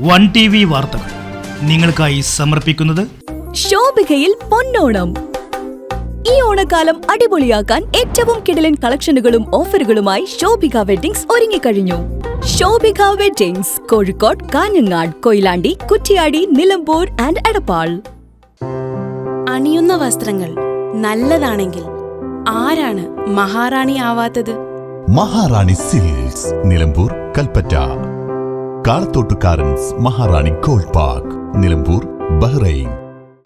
One T V വാർത്തകൾ നിങ്ങൾക്കായി സമർപ്പിക്കുന്നത് ശോഭികയിൽ പൊന്നോണം. ഈ ഓണക്കാലം അടിപൊളിയാക്കാൻ ഏറ്റവും കിടലൻ കളക്ഷനുകളും ഓഫറുകളുമായി ശോഭിക വെഡിങ്സ് ഒരുങ്ങിക്കഴിഞ്ഞു. Shobhika weddings Kozhikode Kanhangad Koyilandy Kuttiadi Nilambur and Edappal. അണിയുന്ന വസ്ത്രങ്ങൾ നല്ലതാണെങ്കിൽ ആരാണ് മഹാറാണി ആവാത്തത്? Maharani silks Nilambur Kalpetta. Kalathottukarans Maharani gold park Nilambur Bahrain.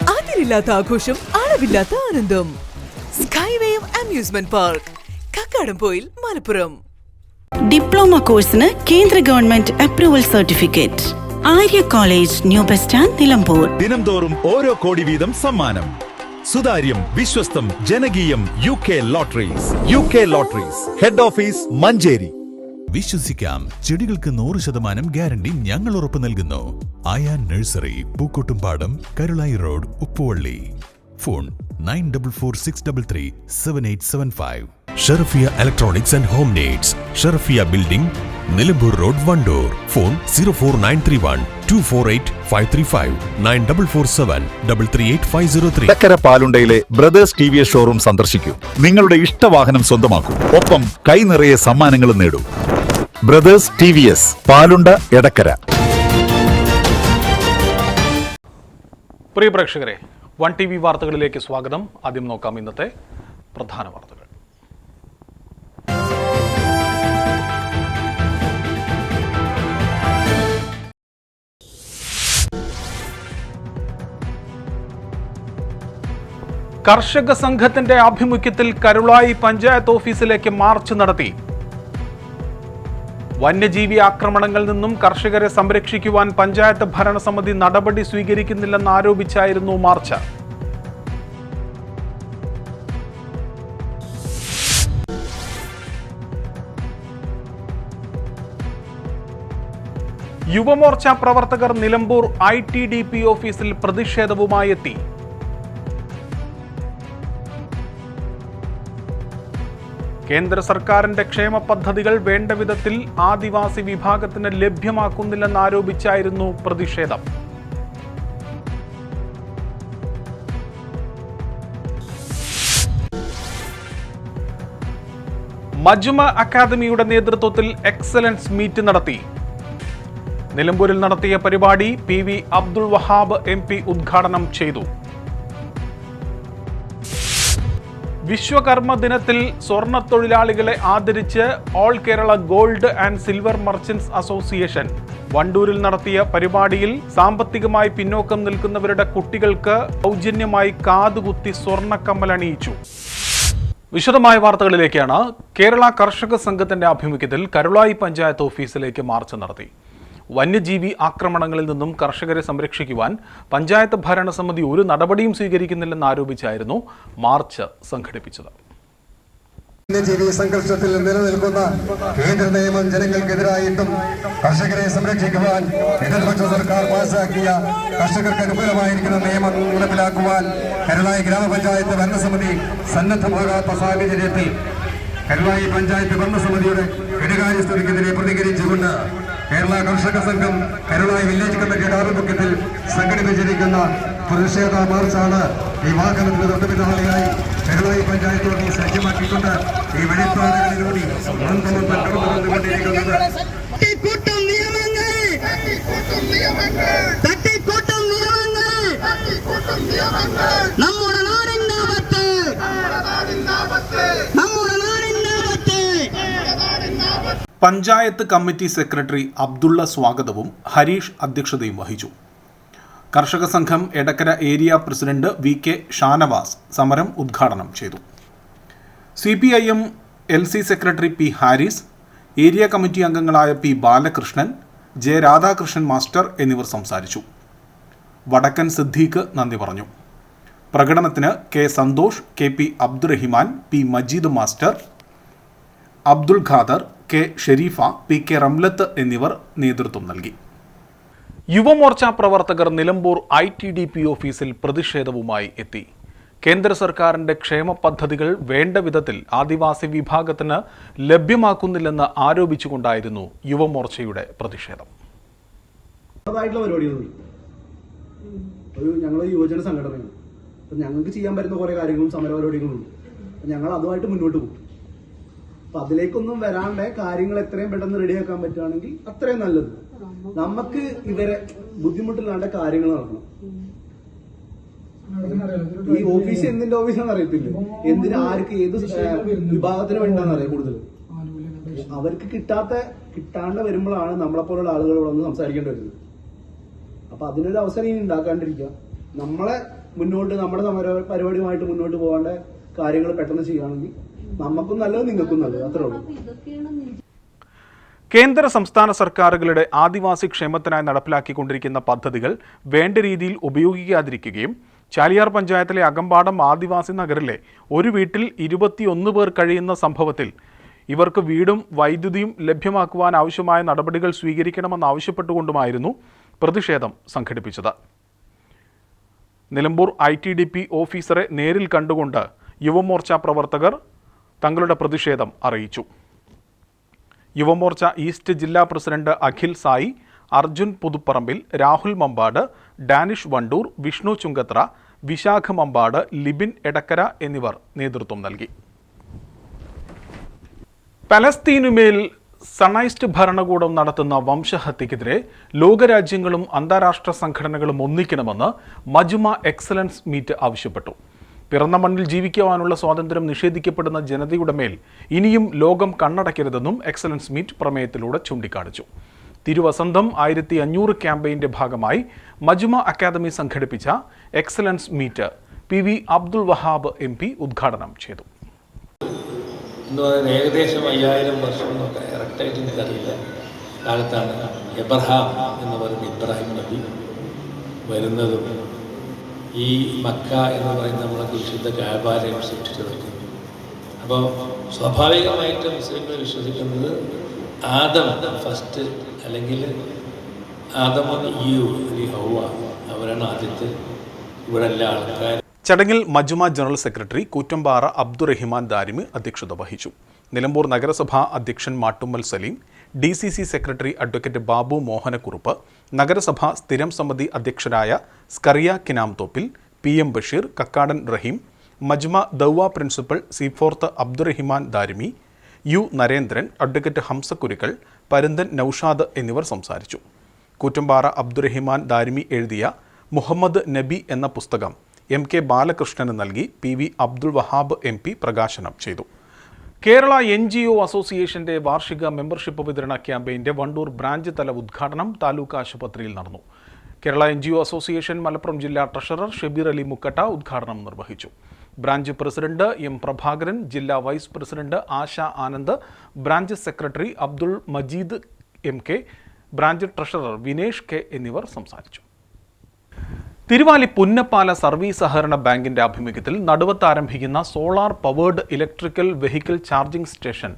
അതിരില്ലാത്ത ആഘോഷം അളവില്ലാത്ത ആനന്ദം. സ്കൈവേയും amusement park Kakkadampoyil Malappuram. Diploma കോഴ്സിന് കേന്ദ്ര government approval certificate Arya college new bus stand Nilambur. ദിനംതോറും ഓരോ കോടി വീതം സമ്മാനം. സുതാര്യം വിശ്വസ്തം ജനകീയം U K lotteries U K lotteries head office Manjeri. വിശ്വസിക്കാം. ചെടികൾക്ക് നൂറ് ശതമാനം ഗ്യാരണ്ടി ഞങ്ങൾ ഉറപ്പു നൽകുന്നു. Aya nursery Pookkottumpadam Karulai road Uppuvally. Phone nine double four six double three seven eight seven five. Sherafiya electronics and home needs. Sherafiya building Nilambur road Wandoor. Phone zero four nine three one two four eight five three five. Nine double four seven double three eight five zero three. ചക്കര പാലുണ്ടയിലെ brothers T V S showroom സന്ദർശിക്കൂ. നിങ്ങളുടെ ഇഷ്ടവാഹനം സ്വന്തമാക്കൂ. ഒപ്പം കൈ നിറയെ സമ്മാനങ്ങളും നേടൂ. Brothers T V S Palunda Edakkara. പ്രിയ പ്രേക്ഷകരെ വൺ ടി വി വാർത്തകളിലേക്ക് സ്വാഗതം. ആദ്യം നോക്കാം ഇന്നത്തെ പ്രധാന വാർത്തകൾ. കർഷക സംഘത്തിന്റെ ആഭിമുഖ്യത്തിൽ കരുളായി പഞ്ചായത്ത് ഓഫീസിലേക്ക് മാർച്ച് നടത്തി വന്യജീവി ആക്രമണങ്ങളിൽ നിന്നും കർഷകരെ സംരക്ഷിക്കുവാൻ പഞ്ചായത്ത് ഭരണസമിതി നടപടി സ്വീകരിക്കുന്നില്ലെന്ന് ആരോപിച്ചായിരുന്നു മാർച്ച്. യുവമോർച്ച പ്രവർത്തകർ Nilambur I T D P ഓഫീസിൽ പ്രതിഷേധവുമായി എത്തി. കേന്ദ്ര സർക്കാരിന്റെ ക്ഷേമ പദ്ധതികൾ വേണ്ട വിധത്തിൽ ആദിവാസി വിഭാഗത്തിന് ലഭ്യമാക്കുന്നില്ലെന്നാരോപിച്ചായിരുന്നു പ്രതിഷേധം. മജ്മ അക്കാദമിയുടെ നേതൃത്വത്തിൽ എക്സലൻസ് മീറ്റ് നടത്തി. നിലമ്പൂരിൽ നടത്തിയ പരിപാടി P V Abdul Wahab M P ഉദ്ഘാടനം ചെയ്തു. വിശ്വകർമ്മ ദിനത്തിൽ സ്വർണ തൊഴിലാളികളെ ആദരിച്ച് all Kerala gold and silver merchants association. വണ്ടൂരിൽ നടത്തിയ പരിപാടിയിൽ സാമ്പത്തികമായി പിന്നോക്കം നിൽക്കുന്നവരുടെ കുട്ടികൾക്ക് സൗജന്യമായി കാതുകുത്തി സ്വർണക്കമ്മൽ അണിയിച്ചു. വിശദമായ വാർത്തകളിലേക്കാണ് കേരള കർഷക സംഘത്തിന്റെ ആഭിമുഖ്യത്തിൽ കരുളായി പഞ്ചായത്ത് ഓഫീസിലേക്ക് മാർച്ച് നടത്തി. വന്യജീവി ആക്രമണങ്ങളിൽ നിന്നും കർഷകരെ സംരക്ഷിക്കുവാൻ പഞ്ചായത്ത് ഭരണസമിതി ഒരു നടപടിയും സ്വീകരിക്കുന്നില്ലെന്ന് ആരോപിച്ചായിരുന്നു മാർച്ച് സംഘടിപ്പിച്ചത്. വന്യജീവി സംഘർഷത്തിൽ നിലനിൽക്കുന്ന കേന്ദ്ര നിയമം ജനങ്ങൾക്കെതിരായിട്ടും കർഷകരെ സംരക്ഷിക്കുവാൻ ഇടതുപക്ഷ സർക്കാർ പാസാക്കിയ കർഷകർക്ക് അനുകൂലമായിരിക്കുന്ന നിയമം നടപ്പിലാക്കുവാൻ കരുളായി ഗ്രാമപഞ്ചായത്ത് ഭരണസമിതി സന്നദ്ധമാകാത്ത സാഹചര്യത്തിൽ കരുളായി പഞ്ചായത്ത് ഭരണസമിതിയുടെ കെടുകാര്യസ്ഥിതിക്കെതിരെ പ്രതികരിച്ചുകൊണ്ട് കേരള കർഷക സംഘം കരുളായി വില്ലേജ് കമ്മിറ്റിയുടെ ആഭിമുഖ്യത്തിൽ സംഘടിപ്പിച്ചിരിക്കുന്ന പ്രതിഷേധ മാർച്ചാണ് ഈ വാഹനത്തിന് തൊട്ടുപിന്നാളിയായി കരുളായി പഞ്ചായത്ത് വഴി സജ്ജമാക്കിക്കൊണ്ട് ഈ തട്ടിക്കൂട്ടും നിയമങ്ങൾ. തട്ടിക്കൂട്ടും നിയമങ്ങൾ. നമ്മുടെ പഞ്ചായത്ത് കമ്മിറ്റി സെക്രട്ടറി അബ്ദുള്ള സ്വാഗതവും ഹരീഷ് അധ്യക്ഷതയും വഹിച്ചു. Karshaka Sangham Edakkara area president V K Shanavas സമരം ഉദ്ഘാടനം ചെയ്തു. C P I M L C secretary P Haris area committee അംഗങ്ങളായ P Balakrishnan J Radhakrishnan master എന്നിവർ സംസാരിച്ചു. വടക്കൻ സിദ്ദീഖ് നന്ദി പറഞ്ഞു. പ്രകടനത്തിന് K Santhosh K P Abdurahiman P Majeed master Abdul Khader K Sherifa P K Ramlath എന്നിവർ നേതൃത്വം നൽകി. യുവമോർച്ച പ്രവർത്തകർ Nilambur I T D P ഓഫീസിൽ പ്രതിഷേധവുമായി എത്തി. കേന്ദ്ര സർക്കാരിന്റെ ക്ഷേമ പദ്ധതികൾ വേണ്ട വിധത്തിൽ ആദിവാസി വിഭാഗത്തിന് ലഭ്യമാക്കുന്നില്ലെന്ന് ആരോപിച്ചുകൊണ്ടായിരുന്നു യുവമോർച്ചയുടെ പ്രതിഷേധം. ഒരു ഞങ്ങൾ യുവജന സംഘടനയാണ്. അപ്പം ഞങ്ങൾക്ക് ചെയ്യാൻ പറ്റുന്ന കുറേ കാര്യങ്ങളും സമര പരിപാടികളും ഉണ്ട് ഞങ്ങൾ അതുമായിട്ട് മുന്നോട്ട് പോകും. അപ്പം അതിലേക്കൊന്നും വരാണ്ട് കാര്യങ്ങൾ എത്രയും പെട്ടെന്ന് റെഡിയാക്കാൻ പറ്റുകയാണെങ്കിൽ അത്രയും നല്ലത്. നമുക്ക് ഇവരെ ബുദ്ധിമുട്ടില്ലാണ്ട് കാര്യങ്ങൾ നടക്കണം. ഈ ഓഫീസ് എന്തിന്റെ ഓഫീസാണെന്ന് അറിയത്തില്ല? എന്തിന് ആർക്ക് ഏത് വിഭാഗത്തിന് വേണ്ടിയാണെന്ന് അറിയാം കൂടുതൽ. അവർക്ക് കിട്ടാത്ത കിട്ടാണ്ട് വരുമ്പോഴാണ് നമ്മളെ പോലുള്ള ആളുകൾ ഇവിടെ വന്ന് സംസാരിക്കേണ്ടി വരുന്നത്. അപ്പൊ അതിനൊരു അവസരം ഇനി ഉണ്ടാക്കാണ്ടിരിക്കുക. നമ്മളെ മുന്നോട്ട് നമ്മുടെ പരിപാടിയുമായിട്ട് മുന്നോട്ട് പോകാണ്ട് കാര്യങ്ങൾ പെട്ടെന്ന് ചെയ്യുകയാണെങ്കിൽ നമുക്കും നല്ലത് നിങ്ങൾക്കും നല്ലത്. അത്രേ ഉള്ളൂ. കേന്ദ്ര സംസ്ഥാന സർക്കാരുകളുടെ ആദിവാസി ക്ഷേമത്തിനായി നടപ്പിലാക്കിക്കൊണ്ടിരിക്കുന്ന പദ്ധതികൾ വേണ്ട രീതിയിൽ ഉപയോഗിക്കാതിരിക്കുകയും ചാലിയാർ പഞ്ചായത്തിലെ അകമ്പാടം ആദിവാസി നഗറിലെ ഒരു വീട്ടിൽ ഇരുപത്തിയൊന്ന് പേർ കഴിയുന്ന സംഭവത്തിൽ ഇവർക്ക് വീടും വൈദ്യുതിയും ലഭ്യമാക്കുവാൻ ആവശ്യമായ നടപടികൾ സ്വീകരിക്കണമെന്നാവശ്യപ്പെട്ടുകൊണ്ടുമായിരുന്നു പ്രതിഷേധം സംഘടിപ്പിച്ചത്. Nilambur I T D P ഓഫീസറെ നേരിൽ കണ്ടുകൊണ്ട് യുവമോർച്ച പ്രവർത്തകർ തങ്ങളുടെ പ്രതിഷേധം അറിയിച്ചു. യുവമോർച്ച ഈസ്റ്റ് ജില്ലാ പ്രസിഡന്റ് അഖിൽ സായി അർജുൻ പുതുപ്പറമ്പിൽ രാഹുൽ മമ്പാട് ഡാനിഷ് വണ്ടൂർ വിഷ്ണു ചുങ്കത്ര വിശാഖ മമ്പാട് ലിബിൻ എടക്കര എന്നിവർ നേതൃത്വം നൽകി. പലസ്തീനുമേൽ സണൈസ്റ്റ് ഭരണകൂടം നടത്തുന്ന വംശഹത്യക്കെതിരെ ലോകരാജ്യങ്ങളും അന്താരാഷ്ട്ര സംഘടനകളും ഒന്നിക്കണമെന്ന് മജുമ എക്സലൻസ് മീറ്റ് ആവശ്യപ്പെട്ടു. പിറന്ന മണ്ണിൽ ജീവിക്കുവാനുള്ള സ്വാതന്ത്ര്യം നിഷേധിക്കപ്പെടുന്ന ജനതയുടെ മേൽ ഇനിയും ലോകം കണ്ണടയ്ക്കരുതെന്നും എക്സലൻസ് മീറ്റ് പ്രമേയത്തിലൂടെ ചൂണ്ടിക്കാണിച്ചു. തിരുവസന്തം ആയിരത്തി അഞ്ഞൂറ് ക്യാമ്പയിന്റെ ഭാഗമായി മജുമ അക്കാദമി സംഘടിപ്പിച്ച excellence meet P V Abdul Wahab M P ഉദ്ഘാടനം ചെയ്തു. ഏകദേശം അയ്യായിരം വർഷം എനിക്കറിയില്ല കാലത്താണ് എബ്രഹാം എന്ന് പറയുന്ന ഇബ്രാഹിം നബി വരുന്നതും ഈ മക്ക എന്ന് പറയുന്ന നമ്മളെ വിശുദ്ധ വ്യാപാരം സൃഷ്ടിച്ചു വയ്ക്കുന്നു അപ്പോൾ സ്വാഭാവികമായിട്ട് മുസ്ലിങ്ങൾ വിശ്വസിക്കുന്നത് ആദം ഫസ്റ്റ് അല്ലെങ്കിൽ ആദമ യു അല്ലെങ്കിൽ ഹൗവ അവരാണ് ആദ്യത്തെ ഇവിടെ എല്ലാ ആൾക്കാരും. ചടങ്ങിൽ മജുമ ജനറൽ സെക്രട്ടറി കൂറ്റമ്പാറ അബ്ദുറഹിമാൻ ദാരിമി അധ്യക്ഷത വഹിച്ചു. നിലമ്പൂർ നഗരസഭാ അധ്യക്ഷൻ Mattummal Saleem D C C secretary advocate Babu Mohanakkurup നഗരസഭാ സ്ഥിരം സമിതി അധ്യക്ഷരായ Scaria Kinamthoppil P M Basheer Kakkadan Rahim Majma Dawa principal സീഫോർത്ത് Abdurahiman Darimi U Narendran advocate Hamsakkurukkal Parunthan Naushad എന്നിവർ സംസാരിച്ചു. കൂറ്റമ്പാറ അബ്ദുറഹിമാൻ ദാരിമി എഴുതിയ മുഹമ്മദ് നബി എന്ന പുസ്തകം എം കെ ബാലകൃഷ്ണന് നൽകി P V Abdul Wahab M പ്രകാശനം ചെയ്തു. കേരള എൻ ജി ഒ അസോസിയേഷന്റെ വാർഷിക മെമ്പർഷിപ്പ് വിതരണ ക്യാമ്പയിന്റെ വണ്ടൂർ ബ്രാഞ്ച് തല ഉദ്ഘാടനം താലൂക്ക് ആശുപത്രിയിൽ നടന്നു. Kerala N G O association Malappuram ജില്ലാ ട്രഷറർ ഷബീർ അലി മുക്കട്ട ഉദ്ഘാടനം നിർവഹിച്ചു. ബ്രാഞ്ച് പ്രസിഡന്റ് എം പ്രഭാകരൻ ജില്ലാ vice president Asha Anand branch secretary Abdul Majeed M K branch treasurer Vinesh K എന്നിവർ സംസാരിച്ചു. തിരുവാലി പുന്നപ്പാല സർവീസ് സഹകരണ ബാങ്കിന്റെ ആഭിമുഖ്യത്തിൽ നടുവത്ത് ആരംഭിക്കുന്ന solar powered electrical vehicle charging station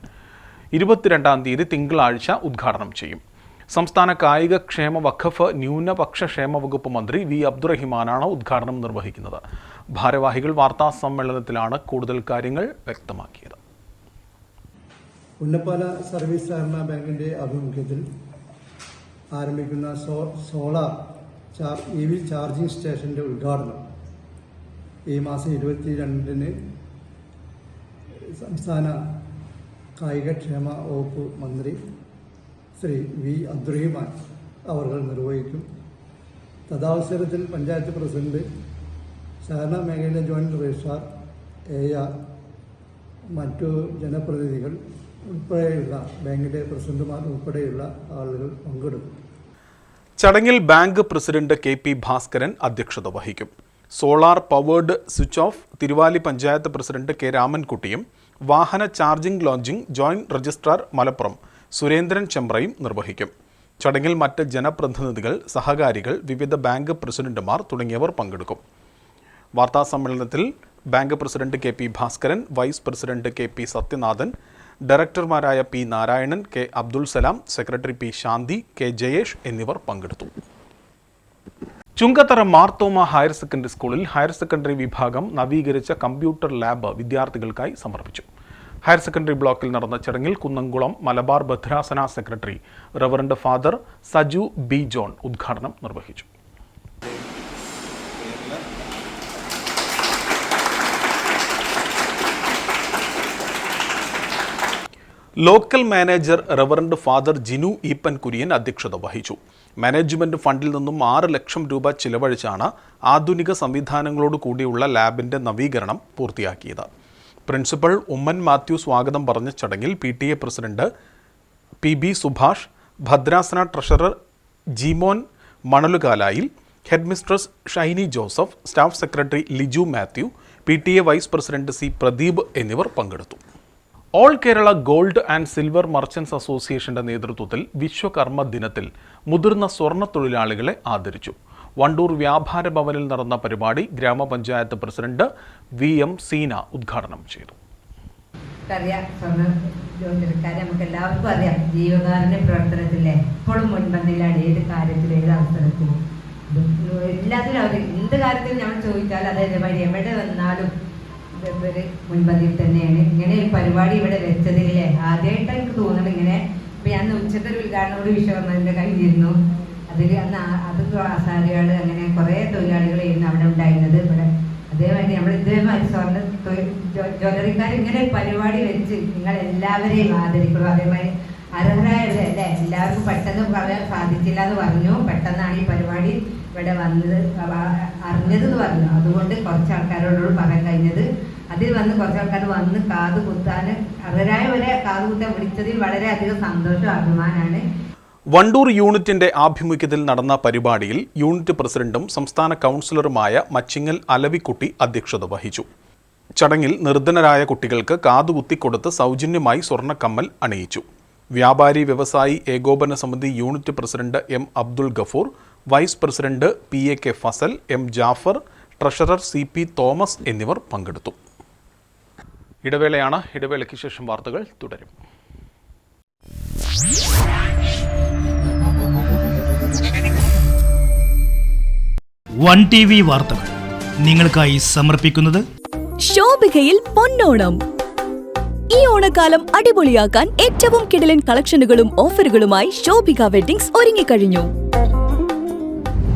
ഇരുപത്തിരണ്ടാം തീയതി തിങ്കളാഴ്ച ഉദ്ഘാടനം ചെയ്യും. സംസ്ഥാന കായിക ക്ഷേമ വഖഫ് ന്യൂനപക്ഷ ക്ഷേമ വകുപ്പ് മന്ത്രി വി അബ്ദുറഹിമാനാണ് ഉദ്ഘാടനം നിർവഹിക്കുന്നത്. ഭാരവാഹികൾ വാർത്താ സമ്മേളനത്തിലാണ് കൂടുതൽ കാര്യങ്ങൾ വ്യക്തമാക്കിയത്. പുന്നപ്പാല സർവീസ് സഹകരണ ബാങ്കിന്റെ ആഭിമുഖ്യത്തിൽ ആരംഭിക്കുന്ന സോളാർ ഇ വി ചാർജിംഗ് സ്റ്റേഷന്റെ ഉദ്ഘാടനം. ഈ മാസം ഇരുപത്തി രണ്ടിന് സംസ്ഥാന കായികക്ഷേമ വകുപ്പ് മന്ത്രി ശ്രീ വി അബ്ദുറഹിമാൻ അവർ നിർവഹിക്കും. തഥാവസരത്തിൽ പഞ്ചായത്ത് പ്രസിഡന്റ് സഹകരണ മേഖലയിലെ ജോയിന്റ് രജിസ്ട്രാർ എ ആർ മറ്റു ജനപ്രതിനിധികൾ ഉൾപ്പെടെയുള്ള ബാങ്കിന്റെ പ്രസിഡന്റുമാർ ഉൾപ്പെടെയുള്ള ആളുകൾ പങ്കെടുക്കും. ചടങ്ങിൽ bank president K P Bhaskaran അധ്യക്ഷത വഹിക്കും. Solar powered switch off Thiruvali panchayat president K രാമൻകുട്ടിയും വാഹന charging launching joint registrar Malappuram Surendran ചെമ്പ്രയും നിർവഹിക്കും. ചടങ്ങിൽ മറ്റ് ജനപ്രതിനിധികൾ സഹകാരികൾ വിവിധ ബാങ്ക് പ്രസിഡന്റുമാർ തുടങ്ങിയവർ പങ്കെടുക്കും. വാർത്താ സമ്മേളനത്തിൽ bank president K P Bhaskaran vice president K P Sathyanathan ഡയറക്ടർമാരായ P Narayanan K Abdul Salam secretary P Shanthi K Jayesh എന്നിവർ പങ്കെടുത്തു. ചുങ്കത്തറ മാർത്തോമ ഹയർ സെക്കൻഡറി സ്കൂളിൽ ഹയർ സെക്കൻഡറി വിഭാഗം നവീകരിച്ച കമ്പ്യൂട്ടർ ലാബ് വിദ്യാർത്ഥികൾക്കായി സമർപ്പിച്ചു. ഹയർ സെക്കൻഡറി ബ്ലോക്കിൽ നടന്ന ചടങ്ങിൽ കുന്നംകുളം മലബാർ ഭദ്രാസന secretary reverend father Saju B John ഉദ്ഘാടനം നിർവഹിച്ചു. Local manager reverend father Jinu Eapen Kurian അധ്യക്ഷത വഹിച്ചു. മാനേജ്മെന്റ് ഫണ്ടിൽ നിന്നും ആറ് ലക്ഷം രൂപ ചിലവഴിച്ചാണ് ആധുനിക സംവിധാനങ്ങളോട് കൂടിയുള്ള ലാബിന്റെ നവീകരണം പൂർത്തിയാക്കിയത്. പ്രിൻസിപ്പൽ ഉമ്മൻ മാത്യു സ്വാഗതം പറഞ്ഞ ചടങ്ങിൽ P T A president P B Subhash ഭദ്രാസന treasurer Jimon Manalukalayil headmistress Shiny Joseph staff secretary Liju Mathew P T A vice president C Pradeep എന്നിവർ പങ്കെടുത്തു. All Kerala gold and silver merchants അസോസിയേഷന്റെ നേതൃത്വത്തിൽ വിശ്വകർമ്മ ദിനത്തിൽ മുതിർന്ന സ്വർണ തൊഴിലാളികളെ ആദരിച്ചു. വണ്ടൂർ വ്യാപാര ഭവനിൽ നടന്ന പരിപാടി ഗ്രാമപഞ്ചായത്ത് പ്രസിഡന്റ് വി എം സീന ഉദ്ഘാടനം ചെയ്തു. നമുക്ക് എല്ലാവർക്കും അറിയാം. ജീവകാരുടെ പ്രവർത്തനത്തിലെ എപ്പോഴും മുൻപന്തിയിലാണ് ഏത് കാര്യത്തിൽ ഏത് അവസരത്തിലും. എല്ലാത്തിലും അവർ എന്ത് കാര്യത്തിലും നമ്മൾ ചോദിച്ചാൽ അതേമാതിരി എവിടെ വന്നാലും ഇവർ മുൻപന്തിയിൽ തന്നെയാണ്. ഇങ്ങനെ ഒരു പരിപാടി ഇവിടെ വെച്ചതില്ലേ ആദ്യമായിട്ട് എനിക്ക് തോന്നുന്നത്. ഇങ്ങനെ ഇപ്പൊ ഞാൻ ഉച്ചത്തെ ഒരു ഉദ്ഘാടനോട് വന്നതിന്റെ കഴിഞ്ഞിരുന്നു. അതിൽ അന്ന് അത് ആസാരികൾ അങ്ങനെ കുറേ തൊഴിലാളികളായിരുന്നു അവിടെ ഉണ്ടായിരുന്നത്. ഇവിടെ അതേമാതിരി നമ്മൾ ഇതേമാതിരി സ്വർണ ജ്വല്ലറിക്കാർ ഇങ്ങനെ പരിപാടി വെച്ച് നിങ്ങൾ എല്ലാവരെയും ആദരിക്കണം. അതേമാതിരി അർഹരായത് അല്ലേ? എല്ലാവർക്കും പെട്ടെന്ന് പറയാൻ സാധിച്ചില്ല എന്ന് പറഞ്ഞു. പെട്ടെന്നാണ് ഈ പരിപാടി ഇവിടെ വന്നത്. അറിഞ്ഞത് എന്ന് പറഞ്ഞു. അതുകൊണ്ട് കുറച്ച് ആൾക്കാരോട് പറയാൻ കഴിഞ്ഞത്. അതിൽ വന്ന് കുറച്ച് ആൾക്കാർ വന്ന് കാത് കുത്താൻ അർഹരായവരെ കാത് കുത്താൻ വിളിച്ചതിൽ വളരെയധികം സന്തോഷം അഭിമാനമാണ് വണ്ടൂർ യൂണിറ്റിന്റെ ആഭിമുഖ്യത്തിൽ നടന്ന പരിപാടിയിൽ യൂണിറ്റ് പ്രസിഡന്റും സംസ്ഥാന കൗൺസിലറുമായ മച്ചിങ്ങൽ അലവിക്കുട്ടി അധ്യക്ഷത വഹിച്ചു. ചടങ്ങിൽ നിർധനരായ കുട്ടികൾക്ക് കാതുകുത്തിക്കൊടുത്ത് സൗജന്യമായി സ്വർണക്കമ്മൽ അണിയിച്ചു. Vyapari Vyavasayi Ekopana Samithi unit president M Abdul Gafoor vice president P A K Fazal M Jafar treasurer C P Thomas എന്നിവർ പങ്കെടുത്തു. ഇടവേളയാണ്. ഇടവേളയ്ക്ക് ശേഷം വാർത്തകൾ തുടരും. വൺ ടി വി വാർത്തകൾ നിങ്ങൾക്കായി സമർപ്പിക്കുന്നത് ശോഭികയിൽ പൊന്നോണം. ഈ ഓണക്കാലം അടിപൊളിയാക്കാൻ ഏറ്റവും കിടലൻ കളക്ഷനുകളും ഓഫറുകളുമായി ശോഭിക വെഡിങ്സ് ഒരുങ്ങിക്കഴിഞ്ഞു.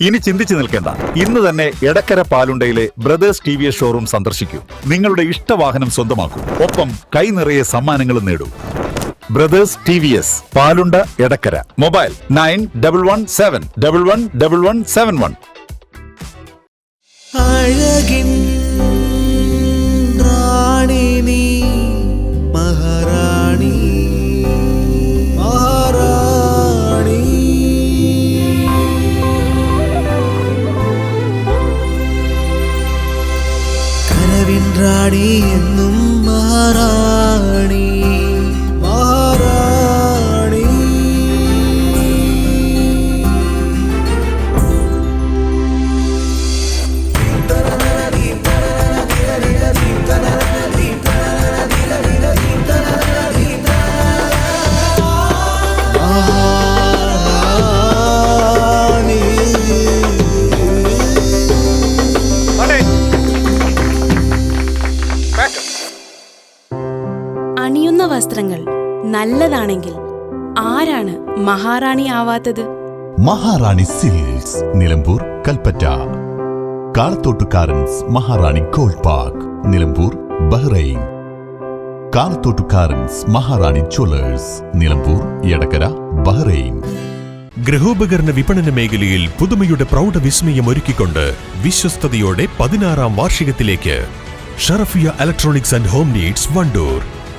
ഇനി ചിന്തിച്ചു നിൽക്കേണ്ട. ഇന്ന് തന്നെ Edakkara പാലുണ്ടയിലെ brothers T V S showroom സന്ദർശിക്കൂ. നിങ്ങളുടെ ഇഷ്ടവാഹനം സ്വന്തമാക്കൂ. ഒപ്പം കൈ നിറയെ സമ്മാനങ്ങളും നേടൂ. Brothers T V S Palunda Edakkara. Mobile nine double one seven double one double one seven one. അഴകിൻ റാണി നീ മഹാറാണി റാണി എന്നും മഹാറാണി. മഹാറാണി ആവാത്തത്? Maharani silks Nilambur Kalpetta. Kalathottukarans Maharani gold park Nilambur Bahrain. Kalathottukarans Maharani jewellers Nilambur Edakkara Bahrain. ഗൃഹോപകരണ വിപണന മേഖലയിൽ പുതുമയുടെ പ്രൗഢ വിസ്മയം ഒരുക്കിക്കൊണ്ട് വിശ്വസ്തയോടെ പതിനാറാം വാർഷികത്തിലേക്ക്. Sharafiya electronics and home needs Wandoor.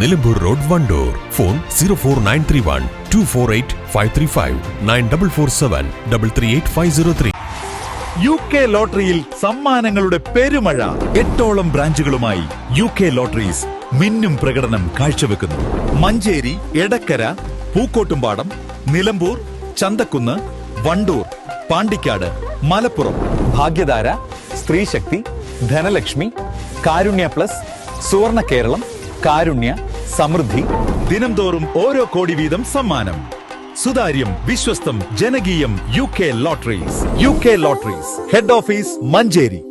Nilambur road Wandoor. Phone zero four nine three one two four eight five three five nine double four seven double three eight five zero three. U K ലോട്ടറിയിൽ സമ്മാനങ്ങളുടെ പെരുമഴ. എട്ടോളം ബ്രാഞ്ചുകളുമായി U K lotteries മിന്നും പ്രകടനം കാഴ്ചവെക്കുന്നു. Manjeri Edakkara Pookkottumpadam Nilambur Chanthakkunnu Wandoor Pandikkad Malappuram. Bhagyadhara സ്ത്രീശക്തി Dhanalakshmi Karunya plus Suvarna Keralam Karunya Samrudhi ദിനംതോറും ഓരോ കോടി വീതം സമ്മാനം. സുതാര്യം വിശ്വസ്തം ജനകീയം U K lotteries. U K lotteries. Head office Manjeri.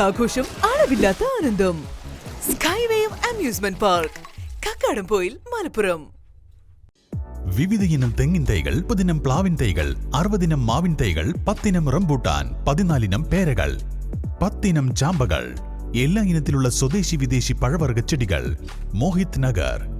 ആഘോഷം അളവില്ലാത്ത ആനന്ദം. Skywave amusement park Kakkadampoyil Malappuram. വിവിധ ഇനം തെങ്ങിൻ തൈകൾ മുപ്പതിനം പ്ലാവിൻ തൈകൾ അറുപതിനം മാവിൻ തൈകൾ പത്തിനം റംബൂട്ടാൻ പതിനാലിനം പേരകൾ പത്തിനം ചാമ്പകൾ എല്ലാ ഇനത്തിലുള്ള സ്വദേശി വിദേശി പഴവർഗ ചെടികൾ. Mohit Nagar.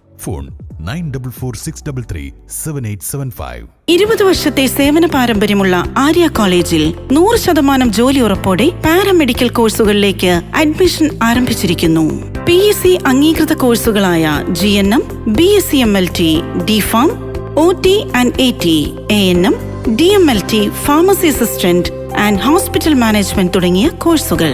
Phone nine double four six double three seven eight seven five. ഇരുപത് വർഷത്തെ സേവന പാരമ്പര്യമുള്ള ആര്യ കോളേജിൽ നൂറ് ശതമാനം ജോലി ഉറപ്പോടെ പാരാമെഡിക്കൽ കോഴ്സുകളിലേക്ക് അഡ്മിഷൻ ആരംഭിച്ചിരിക്കുന്നു. പി എസ് സി അംഗീകൃത കോഴ്സുകളായ G N M B S C M L T D pharm O T and A T A N M D M L T pharmacy assistant and hospital management തുടങ്ങിയ കോഴ്സുകൾ.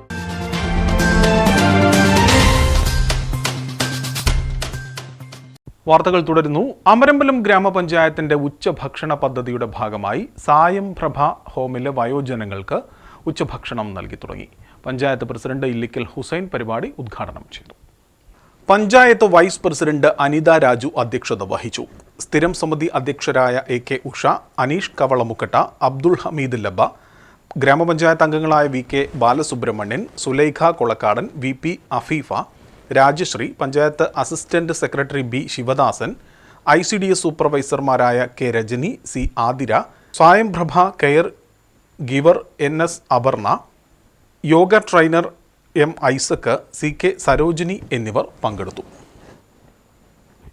വാർത്തകൾ തുടരുന്നു. അമരമ്പലം ഗ്രാമപഞ്ചായത്തിന്റെ ഉച്ചഭക്ഷണ പദ്ധതിയുടെ ഭാഗമായി സായം പ്രഭ ഹോമിലെ വയോജനങ്ങൾക്ക് ഉച്ചഭക്ഷണം നൽകി തുടങ്ങി. പഞ്ചായത്ത് പ്രസിഡന്റ് ഇല്ലിക്കൽ ഹുസൈൻ പരിപാടി ഉദ്ഘാടനം ചെയ്തു. പഞ്ചായത്ത് വൈസ് പ്രസിഡന്റ് അനിത രാജു അധ്യക്ഷത വഹിച്ചു. സ്ഥിരം സമിതി അധ്യക്ഷരായ എ കെ ഉഷ അനീഷ് കവളമുക്കട്ട അബ്ദുൾ ഹമീദ് ലബ ഗ്രാമപഞ്ചായത്ത് അംഗങ്ങളായ V K Balasubramanian Sulaikha Kolakkadan V P Afeefa Rajashree panchayat assistant secretary B Sivadasan I C D S സൂപ്പർവൈസർമാരായ K Rajani C Athira Swayamprabha care giver N S Aparna yoga trainer M Isaac C K Sarojini എന്നിവർ പങ്കെടുത്തു.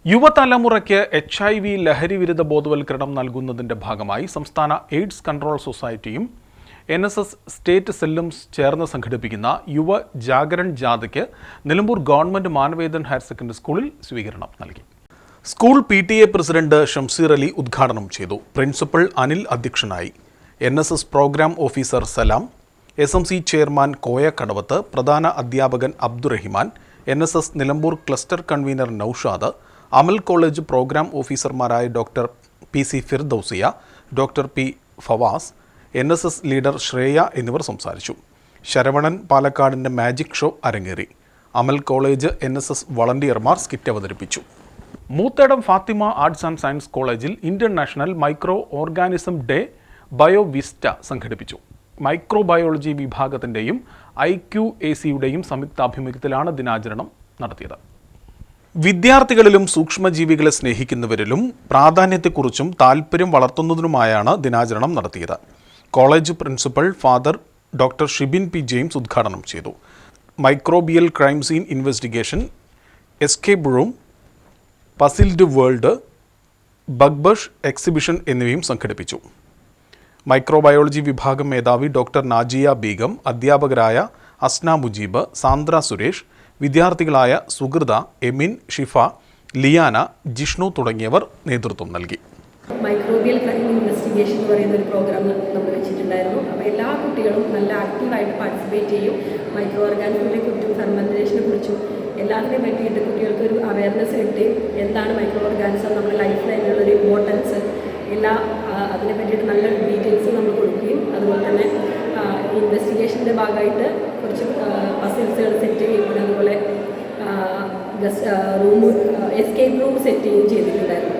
യുവതലമുറയ്ക്ക് H I V ലഹരി വിരുദ്ധ ബോധവൽക്കരണം നൽകുന്നതിന്റെ ഭാഗമായി സംസ്ഥാന AIDS control സൊസൈറ്റിയും എൻ എസ് എസ് സ്റ്റേറ്റ് സെല്ലും ചേർന്ന് സംഘടിപ്പിക്കുന്ന Yuva Jagaran ജാഥയ്ക്ക് Nilambur government Manavedan higher secondary സ്കൂളിൽ സ്വീകരണം നൽകി. School P T A president Shamseer Ali ഉദ്ഘാടനം ചെയ്തു. പ്രിൻസിപ്പൽ അനിൽ അധ്യക്ഷനായി. N S S programme officer Salam. S M C chairman Koya Kadavath. പ്രധാന അധ്യാപകൻ Abdurahiman. N S S Nilambur cluster convener Noushad. Amal college programme ഓഫീസർമാരായ doctor P C Firdousia doctor P Fawas N S S leader Shreya എന്നിവർ സംസാരിച്ചു. ശരവണൻ പാലക്കാടിന്റെ magic show അരങ്ങേറി. Amal college N S S വളണ്ടിയർമാർ skit അവതരിപ്പിച്ചു. Moothedam Fathima arts and science കോളേജിൽ international micro organism day Biovista സംഘടിപ്പിച്ചു. Microbiology വിഭാഗത്തിന്റെയും I Q A സിയുടെയും സംയുക്താഭിമുഖ്യത്തിലാണ് ദിനാചരണം നടത്തിയത്. വിദ്യാർത്ഥികളിലും സൂക്ഷ്മജീവികളെ സ്നേഹിക്കുന്നവരിലും പ്രാധാന്യത്തെക്കുറിച്ചും താല്പര്യം വളർത്തുന്നതിനുമായാണ് ദിനാചരണം നടത്തിയത്. College principal father doctor Shibin P James ഉദ്ഘാടനം ചെയ്തു. Microbial crime scene investigation escape room puzzled world bug bash exhibition എന്നിവയും സംഘടിപ്പിച്ചു. മൈക്രോബയോളജി വിഭാഗം മേധാവി ഡോക്ടർ നാജിയ ബീഗം അധ്യാപകരായ അസ്ന മുജീബ് സാന്ദ്ര സുരേഷ് വിദ്യാർത്ഥികളായ സുഹൃത എമിൻ ഷിഫ ലിയാന ജിഷ്ണു തുടങ്ങിയവർ നേതൃത്വം നൽകി. മൈക്രോബിയൽ ക്രൈം ഇൻവെസ്റ്റിഗേഷൻ എന്ന് പറയുന്ന ഒരു പ്രോഗ്രാം നമ്മൾ വെച്ചിട്ടുണ്ടായിരുന്നു. അപ്പോൾ എല്ലാ കുട്ടികളും നല്ല ആക്റ്റീവായിട്ട് പാർട്ടിസിപ്പേറ്റ് ചെയ്യും. മൈക്രോ ഓർഗാനിസത്തിനെ കുറിച്ചും ഫെർമെന്റേഷനെ കുറിച്ചും എല്ലാത്തിനെയും പറ്റിയിട്ട് കുട്ടികൾക്ക് ഒരു അവയർനെസ് കിട്ടി എന്താണ് മൈക്രോ ഓർഗാനിസം നമ്മുടെ ലൈഫിൽ അതിനുള്ളൊരു ഇമ്പോർട്ടൻസ് എല്ലാ അതിനെ പറ്റിയിട്ട് നല്ല ഡീറ്റെയിൽസ് നമ്മൾ കൊടുക്കുകയും അതുപോലെ തന്നെ ഇൻവെസ്റ്റിഗേഷന്റെ ഭാഗമായിട്ട് കുറച്ച് പസിൽസുകൾ സെറ്റ് ചെയ്യും പിന്നെ അതുപോലെ റൂം എസ്കേപ്പ് റൂം സെറ്റ് ചെയ്യുകയും ചെയ്തിട്ടുണ്ടായിരുന്നു.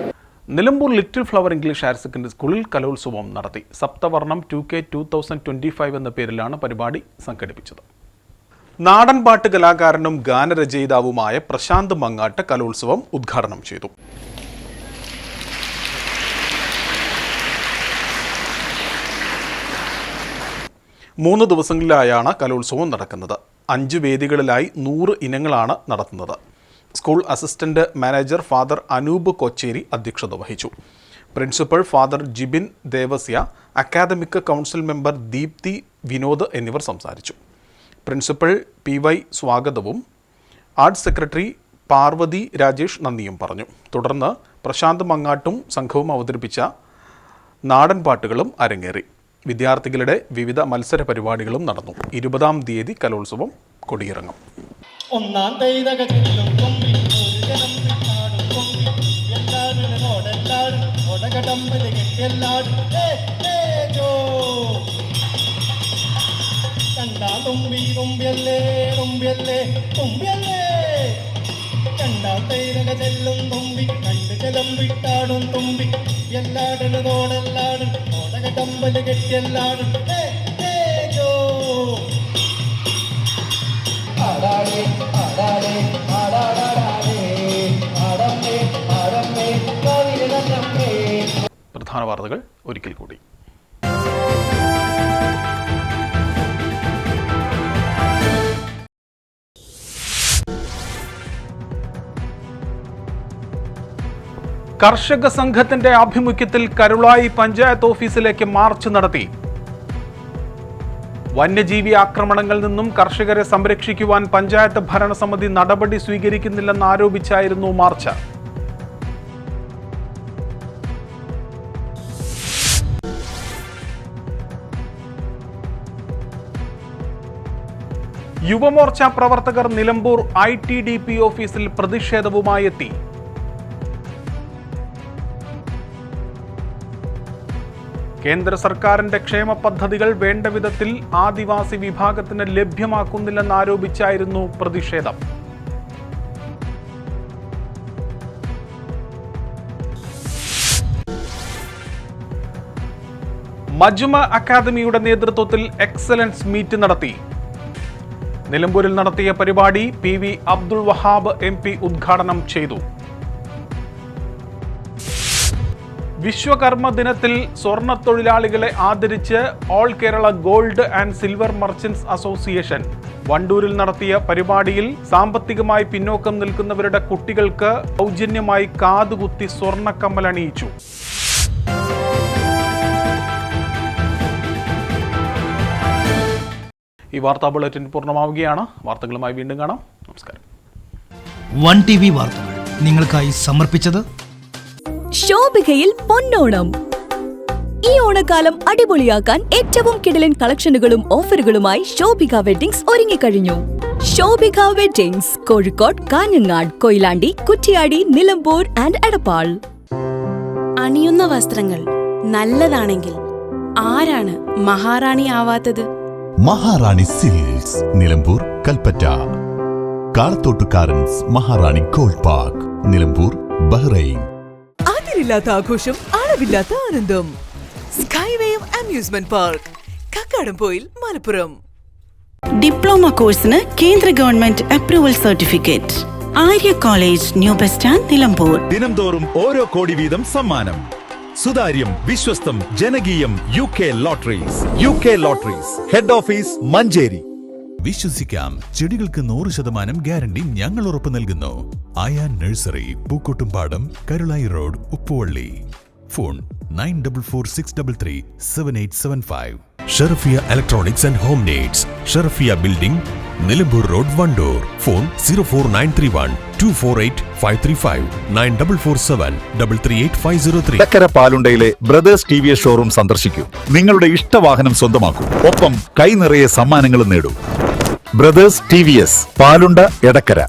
Nilambur little flower English higher secondary സ്കൂളിൽ കലോത്സവം നടത്തി. Saptavarnam two K two thousand twenty five എന്ന പേരിലാണ് പരിപാടി സംഘടിപ്പിച്ചത്. നാടൻപാട്ട് കലാകാരനും ഗാനരചയിതാവുമായ പ്രശാന്ത് മങ്ങാട്ട് കലോത്സവം ഉദ്ഘാടനം ചെയ്തു. മൂന്ന് ദിവസങ്ങളിലായാണ് കലോത്സവം നടക്കുന്നത്. അഞ്ച് വേദികളിലായി നൂറ് ഇനങ്ങളാണ് നടത്തുന്നത്. School assistant manager father Anoop Kochery അധ്യക്ഷത വഹിച്ചു. Principal father Jibin Devasya academic council member Deepthi Vinod എന്നിവർ സംസാരിച്ചു. പ്രിൻസിപ്പൽ പി വൈ സ്വാഗതവും ആർട്സ് സെക്രട്ടറി പാർവതി രാജേഷ് നന്ദിയും പറഞ്ഞു. തുടർന്ന് പ്രശാന്ത് മങ്ങാട്ടും സംഘവും അവതരിപ്പിച്ച നാടൻ പാട്ടുകളും അരങ്ങേറി. വിദ്യാർത്ഥികളുടെ വിവിധ മത്സര പരിപാടികളും നടന്നു. ഇരുപതാം തീയതി കലോത്സവം കൊടിയിറങ്ങും. ഒന്നാം തൈതക കൊമ്പി ഒരു ജനം പിന്നാടും കൊമ്പി എല്ലാവരും ഓടെല്ലാടും ഒടകടമ്പൽ കെട്ടിയെല്ലാടും. കണ്ടാ തുമ്പി തുമ്പിയല്ലേ തുമ്പിയല്ലേ തുമ്പിയല്ലേ. കെട്ടിയെല്ലാടും ആടാടേ ആടാടേ ആടാടാടാടേ ആടമ്മേ ആടമ്മേ കവിരടമ്മേ പ്രധാന വാർത്തകൾ ഒരിക്കൽ കൂടി. കർഷക സംഘത്തിന്റെ ആഭിമുഖ്യത്തിൽ കരുളായി പഞ്ചായത്ത് ഓഫീസിലേക്ക് മാർച്ച് നടത്തി. വന്യജീവി ആക്രമണങ്ങളിൽ നിന്നും കർഷകരെ സംരക്ഷിക്കുവാൻ പഞ്ചായത്ത് ഭരണസമിതി നടപടി സ്വീകരിക്കുന്നില്ലെന്ന് ആരോപിച്ചായിരുന്നു മാർച്ച്. യുവമോർച്ച പ്രവർത്തകർ Nilambur I T D P ഓഫീസിൽ പ്രതിഷേധവുമായി എത്തി. കേന്ദ്ര സർക്കാരിന്റെ ക്ഷേമ പദ്ധതികൾ വേണ്ട വിധത്തിൽ ആദിവാസി വിഭാഗത്തിന് ലഭ്യമാക്കുന്നില്ലെന്നാരോപിച്ചായിരുന്നു പ്രതിഷേധം. മജുമ അക്കാദമിയുടെ നേതൃത്വത്തിൽ എക്സലൻസ് മീറ്റ് നടത്തി. നിലമ്പൂരിൽ നടത്തിയ പരിപാടി P V Abdul Wahab M P ഉദ്ഘാടനം ചെയ്തു. വിശ്വകർമ്മ ദിനത്തിൽ സ്വർണ തൊഴിലാളികളെ ആദരിച്ച് all Kerala gold and silver merchants association. വണ്ടൂരിൽ നടത്തിയ പരിപാടിയിൽ സാമ്പത്തികമായി പിന്നോക്കം നിൽക്കുന്നവരുടെ കുട്ടികൾക്ക് സൗജന്യമായി കാതുകുത്തി സ്വർണക്കമ്മൽ അണിയിച്ചു. ഈ വാർത്താ ബുള്ളറ്റിൻ പൂർണമാവുകയാണ്. വാർത്തകളുമായി വീണ്ടും കാണാം. നമസ്കാരം. വൺ ടി വി വാർത്തകൾ നിങ്ങൾക്കായി സമർപ്പിച്ചത് ശോഭികയിൽ പൊന്നോണം. ഈ ഓണക്കാലം അടിപൊളിയാക്കാൻ ഏറ്റവും കിടിലൻ കളക്ഷനുകളും ഓഫറുകളുമായി ശോഭിക വെഡിങ്സ് ഒരുങ്ങിക്കഴിഞ്ഞു. Shobhika weddings Kozhikode Kanhangad Koyilandy Kuttiadi Nilambur and Edappal. അണിയുന്ന വസ്ത്രങ്ങൾ നല്ലതാണെങ്കിൽ ആരാണ് മഹാറാണി ആവാത്തത്? Maharani silks Nilambur Kalpetta. Kalathottukarans Maharani gold park Nilambur Bahrain. അതിരില്ലാത്ത ആഘോഷം അളവില്ലാത്ത ആനന്ദം. സ്കൈവേയും amusement park Kakkadampoyil Malappuram. Diploma കോഴ്സിന് കേന്ദ്ര government approval certificate Arya college new bus stand Nilambur. ദിനംതോറും ഓരോ കോടി വീതം സമ്മാനം. സുതാര്യം വിശ്വസ്തം ജനകീയം U K lotteries U K lotteries head office Manjeri. വിശ്വസിക്കാം. ചെടികൾക്ക് നൂറ് ശതമാനം ഗ്യാരണ്ടി ഞങ്ങൾ ഉറപ്പു നൽകുന്നു. Ayan nursery Pookkottumpadam Karulai road Uppuvally. Phone nine double four six double three seven eight seven five. Sherafiya electronics and home needs. Sherafiya building Nilambur road Vandoor. Phone zero four nine three one two four eight five three five. Nine double four seven double three eight five zero three. ചക്കര പാലുണ്ടയിലെ brothers T V S showroom സന്ദർശിക്കൂ. നിങ്ങളുടെ ഇഷ്ടവാഹനം സ്വന്തമാക്കൂ. ഒപ്പം കൈ നിറയെ സമ്മാനങ്ങളും നേടൂ. Brothers T V S Palunda Edakkara